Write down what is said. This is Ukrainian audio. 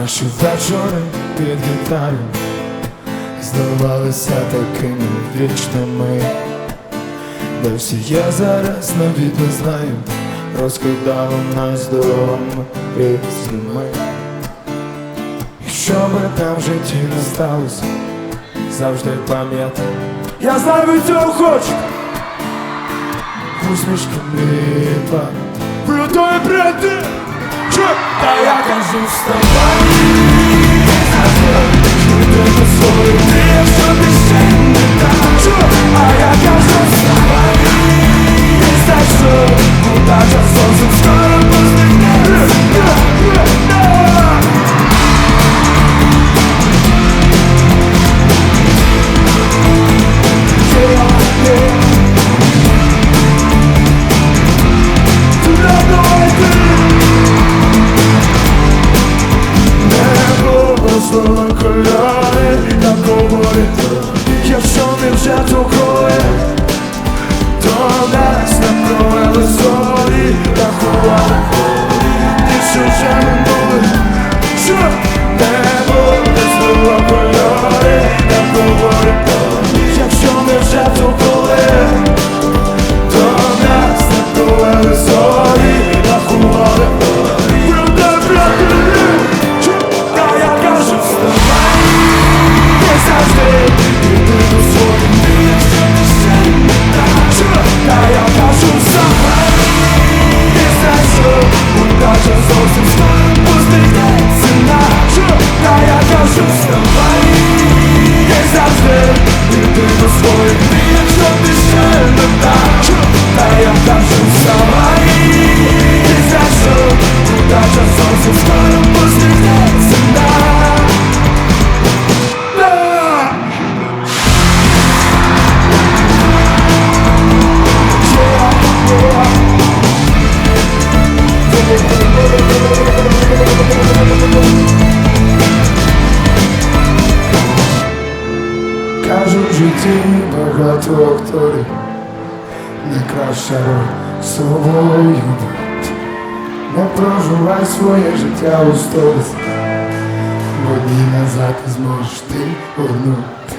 Наші вечори під гітарою здавалися такими вічними. Де всі я зараз навіть не знаю, розкидало нас дорогами різними. І що би там в житті не сталося, завжди пам'ятай. Я знаю від цього хочу усмішки мліва Про то і Та я кажу вставай кольори так говорить Якщо не вже то Кажуть, в житті багато акторів, найкраща роль собою будь. Не проживай своє життя у сторіс, бо дні назад зможеш ти повернути.